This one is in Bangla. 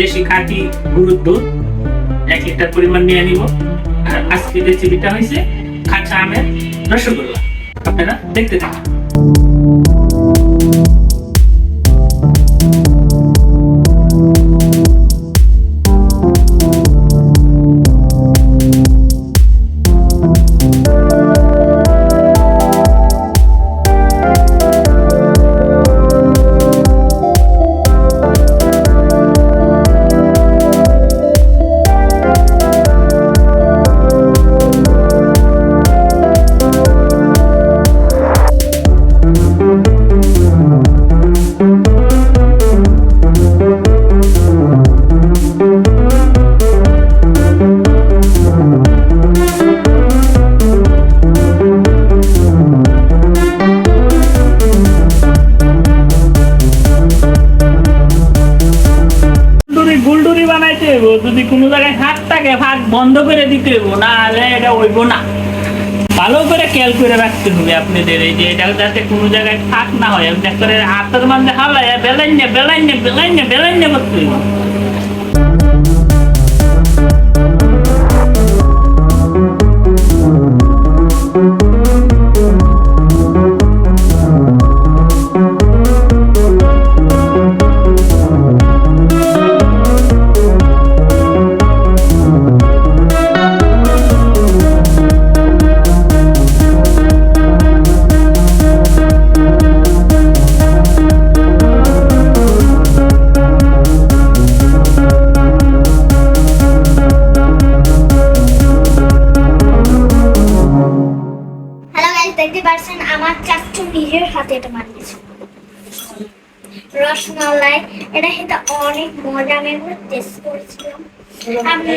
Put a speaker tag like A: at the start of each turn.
A: দেশি খাঁটি গরুর দুধ, এক লিটার পরিমাণ নিয়ে নিব। আর আজকে রেসিপিটা হয়েছে খাঁচা আমের রসগোল্লা। আপনারা দেখতে থাকুন। হইব যদি কোনো জায়গায় হাত থাকে ফাঁক বন্ধ করে দিতে হইব না হলে এটা হইব না। ভালো করে খেয়াল করে রাখতে হবে আপনাদের, এই যে এটা যাতে কোনো জায়গায় থাক না হয়। করে হাতের মাঝে হালাই বেলাইন বেলাইনে বেলাইন বেলাইনে করতে হইব।
B: দেখতে পাচ্ছেন আমার চাচু নিজের হাতে এটা বানিয়েছে। রসমালাই, এটা খেতে অনেক মজা, আমি একবার টেস্ট করেছিলাম। আমি